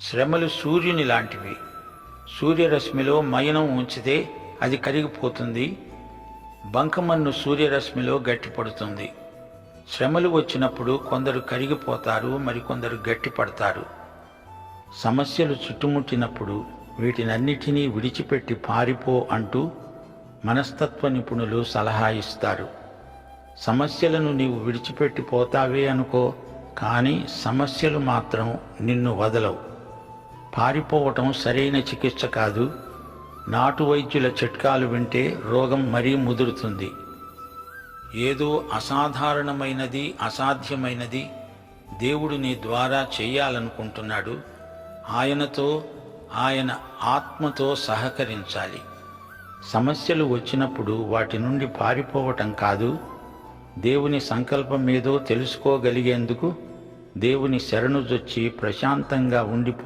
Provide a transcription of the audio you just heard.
శ్రమలు సూర్యుని లాంటివి. సూర్యరశ్మిలో మయనం ఉంచితే అది కరిగిపోతుంది. బంకమన్ను సూర్యరశ్మిలో గట్టిపడుతుంది. శ్రమలు వచ్చినప్పుడు కొందరు కరిగిపోతారు మరికొందరు గట్టిపడతారు. సమస్యలు చుట్టుముట్టినప్పుడు వీటినన్నిటినీ విడిచిపెట్టి పారిపో అంటూ మనస్తత్వ నిపుణులు సలహా ఇస్తారు. సమస్యలను నీవు విడిచిపెట్టి పోతావే అనుకో కానీ సమస్యలు మాత్రం నిన్ను వదలవు. పారిపోవటం సరైన చికిత్స కాదు. నాటు వైద్యుల చిట్కాలు వింటే రోగం మరీ ముదురుతుంది. ఏదో అసాధారణమైనది అసాధ్యమైనది దేవుడు నీ ద్వారా చేయాలనుకుంటున్నాడు. ఆయనతో ఆయన ఆత్మతో సహకరించాలి. సమస్యలు వచ్చినప్పుడు వాటి నుండి పారిపోవటం కాదు. దేవుని సంకల్పం ఏదో తెలుసుకోగలిగేందుకు దేవుని శరణుజొచ్చి ప్రశాంతంగా ఉండిపో